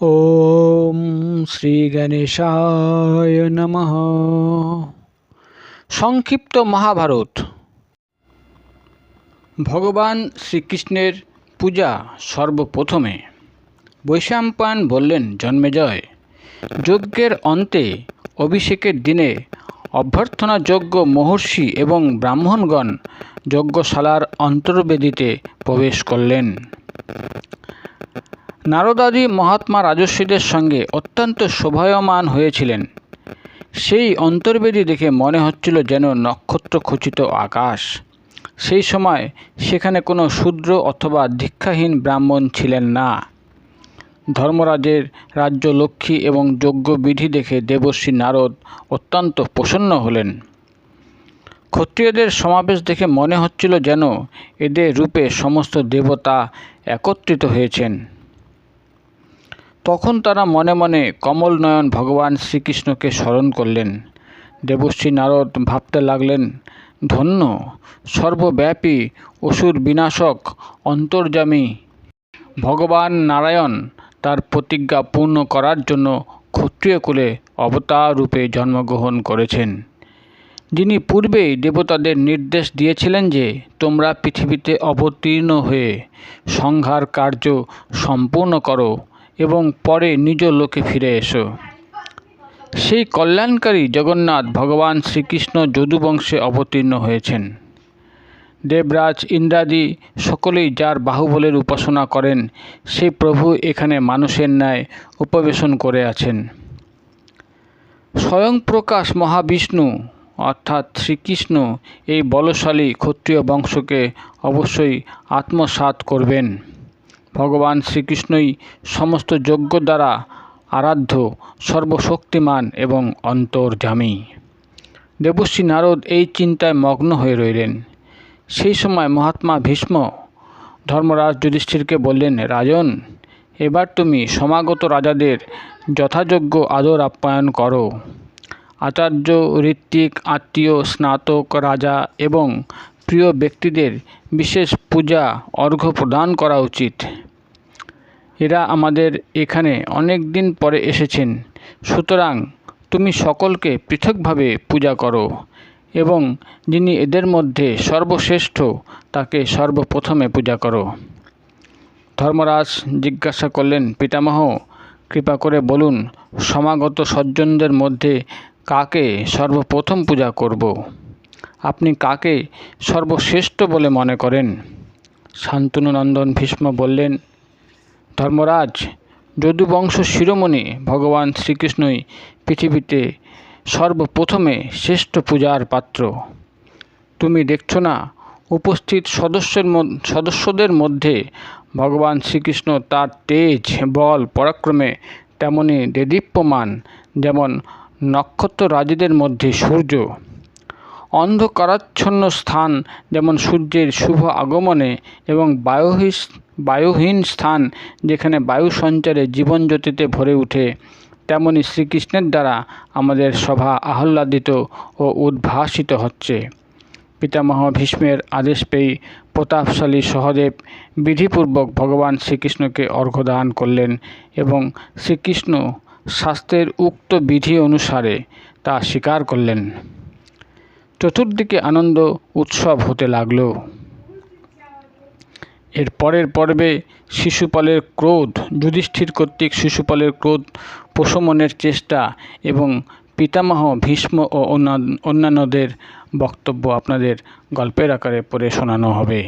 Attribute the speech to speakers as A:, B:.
A: ওম শ্রী গণেশায় নমঃ। সংক্ষিপ্ত মহাভারত। ভগবান শ্রীকৃষ্ণের পূজা সর্বপ্রথমে। বৈশাম্পান বললেন জন্মেজয় যজ্ঞের অন্তে অভিষেকের দিনে অভ্যর্থনাযোগ্য মহর্ষি এবং ব্রাহ্মণগণ যজ্ঞশালার অন্তর্বেদিতে প্রবেশ করলেন। নারদাদি মহাত্মা রাজস্বীদের সঙ্গে অত্যন্ত শোভায়মান হয়েছিলেন। সেই অন্তর্বেদী দেখে মনে হচ্ছিল যেন নক্ষত্র খচিত আকাশ। সেই সময় সেখানে কোনো শূদ্র অথবা দীক্ষাহীন ব্রাহ্মণ ছিলেন না। ধর্মরাজের রাজ্য লক্ষ্মী এবং যজ্ঞ বিধি দেখে দেবশ্রী নারদ অত্যন্ত প্রসন্ন হলেন। ক্ষত্রিয়দের সমাবেশ দেখে মনে হচ্ছিল যেন এদের রূপে সমস্ত দেবতা একত্রিত হয়েছেন। তখন তারা মনে মনে কমল নয়ন ভগবান শ্রীকৃষ্ণকে স্মরণ করলেন। দেবশ্রী নারদ ভাবতে লাগলেন, ধন্য, সর্বব্যাপী অসুর বিনাশক অন্তর্যামী। ভগবান নারায়ণ তার প্রতিজ্ঞা পূর্ণ করার জন্য ক্ষত্রিয় কুলে অবতার রূপে জন্মগ্রহণ করেছেন। যিনি পূর্বেই দেবতাদের নির্দেশ দিয়েছিলেন যে তোমরা পৃথিবীতে অবতীর্ণ হয়ে সংহার কার্য সম্পূর্ণ করো এবং পরে নিজ লোকে ফিরে এসো। সেই কল্যাণকারী জগন্নাথ ভগবান শ্রীকৃষ্ণ যদুবংশে অবতীর্ণ হয়েছেন। দেবরাজ ইন্দ্রাদি সকলেই যার বাহুবলের উপাসনা করেন সেই প্রভু এখানে মানুষের ন্যায় উপবেশন করে আছেন। স্বয়ং প্রকাশ মহাবিষ্ণু, অর্থাৎ শ্রীকৃষ্ণ, এই বলশালী ক্ষত্রিয় বংশকে অবশ্যই আত্মসাৎ করবেন। ভগবান শ্রীকৃষ্ণই সমস্ত যজ্ঞ দ্বারা আরাধ্য, সর্বশক্তিমান এবং অন্তর্যামী। দেবশ্রী নারদ এই চিন্তায় মগ্ন হয়ে রইলেন। সেই সময় মহাত্মা ভীষ্ম ধর্মরাজ যুধিষ্ঠিরকে বললেন, রাজন, এবার তুমি সমাগত রাজাদের যথাযোগ্য আদর আপ্যায়ন করো। আচার্য, ঋত্বিক, আত্মীয়, স্নাতক, রাজা এবং প্রিয় ব্যক্তিদের বিশেষ পূজা, অর্ঘ্য প্রদান করা উচিত। এরা আমাদের এখানে অনেক দিন পরে এসেছেন। সুতরাং তুমি সকলকে পৃথকভাবে পূজা করো এবং যিনি এদের মধ্যে সর্বশ্রেষ্ঠ, তাকে সর্বপ্রথমে পূজা করো। ধর্মরাজ জিজ্ঞাসা করলেন, পিতামহ, কৃপা করে বলুন, সমাগত সজ্জনদের মধ্যে কাকে সর্বপ্রথম পূজা করব? আপনি কাকে সর্বশ্রেষ্ঠ বলে মনে করেন? শান্তনুনন্দন ভীষ্ম বললেন, ধর্মরাজ যদুবংশ শিরোমণি ভগবান শ্রীকৃষ্ণই পৃথিবীতে সর্বপ্রথমে শ্রেষ্ঠ পূজার পাত্র। তুমি দেখছ না, উপস্থিত সদস্যের সদস্যদের মধ্যে ভগবান শ্রীকৃষ্ণ তার তেজ, বল, পরাক্রমে তেমনি দেদীপ্যমান, যেমন নক্ষত্র রাজীদের মধ্যে সূর্য। অন্ধকারাচ্ছন্ন স্থান, যেমন সূর্যের শুভ আগমনে এবং বায়ুহীন বায়ুহীন স্থান, যেখানে বায়ু সঞ্চারে জীবনজ্যোতিতে ভরে উঠে, তেমনি শ্রীকৃষ্ণের দ্বারা আমাদের সভা আহ্লাদিত ও উদ্ভাসিত হচ্ছে। পিতামহ ভীষ্মের আদেশ পেয়ে প্রতাপশালী সহদেব বিধিপূর্বক ভগবান শ্রীকৃষ্ণকে অর্ঘ্যদান করলেন এবং শ্রীকৃষ্ণ শাস্ত্রের উক্ত বিধি অনুসারে তা স্বীকার করলেন। চতুর্দিকে আনন্দ উৎসব হতে লাগল। এর পরের পর্বে শিশুপালের ক্রোধ, যুধিষ্ঠির কর্তৃক শিশুপালের ক্রোধ প্রশমনের চেষ্টা এবং পিতামহ ভীষ্ম ও অন্যান্যদের বক্তব্য আপনাদের গল্পের আকারে পড়ে শোনানো হবে।